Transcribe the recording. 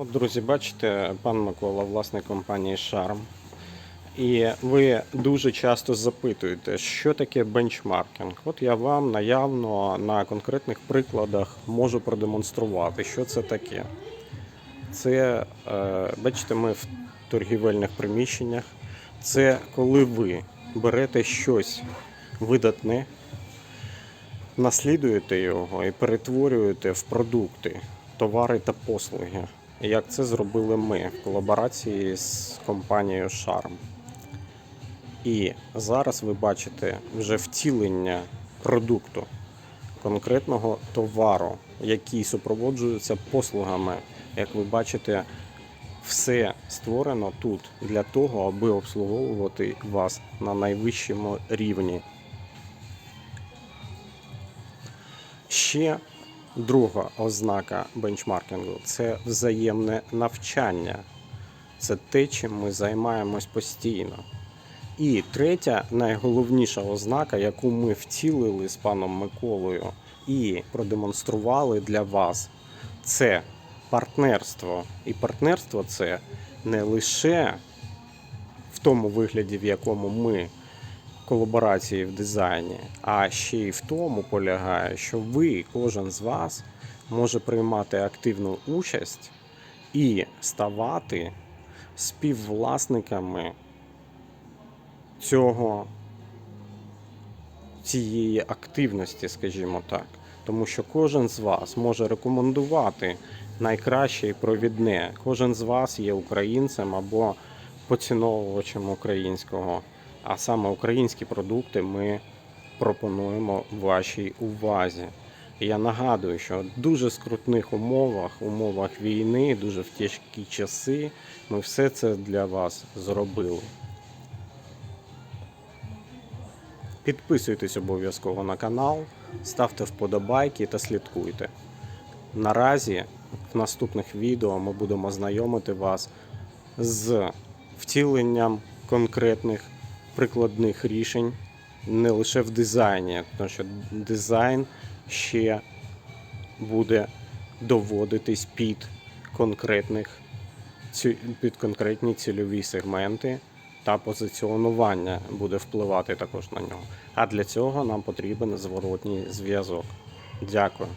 От, друзі, бачите, пан Микола, власник компанії Шарм. І ви дуже часто запитуєте, що таке бенчмаркінг. От я вам наявно на конкретних прикладах можу продемонструвати, що це таке. Це, е, бачите, ми в торгівельних приміщеннях. Це коли ви берете щось видатне, наслідуєте його і перетворюєте в продукти, товари та послуги. Як це зробили ми в колаборації з компанією Charm. І зараз ви бачите вже втілення продукту, конкретного товару, який супроводжується послугами. Як ви бачите, все створено тут для того, аби обслуговувати вас на найвищому рівні. Ще друга ознака бенчмаркінгу це взаємне навчання. Це те, чим ми займаємось постійно. І третя найголовніша ознака, яку ми втілили з паном Миколою і продемонстрували для вас, це партнерство. І партнерство це не лише в тому вигляді, в якому ми колаборації в дизайні, а ще й в тому полягає, що ви, кожен з вас, може приймати активну участь і ставати співвласниками цього цієї активності, скажімо так. Тому що кожен з вас може рекомендувати найкраще і провідне. Кожен з вас є українцем або поціновувачем українського. А саме українські продукти ми пропонуємо вашій увазі. Я нагадую, що в дуже скрутних умовах, умовах війни, дуже в тяжкі часи, ми все це для вас зробили. Підписуйтесь обов'язково на канал, ставте вподобайки та слідкуйте. Наразі в наступних відео ми будемо знайомити вас з втіленням конкретних прикладних рішень не лише в дизайні, тому що дизайн ще буде доводитись під конкретних під конкретні цільові сегменти та позиціонування буде впливати також на нього. А для цього нам потрібен зворотній зв'язок. Дякую.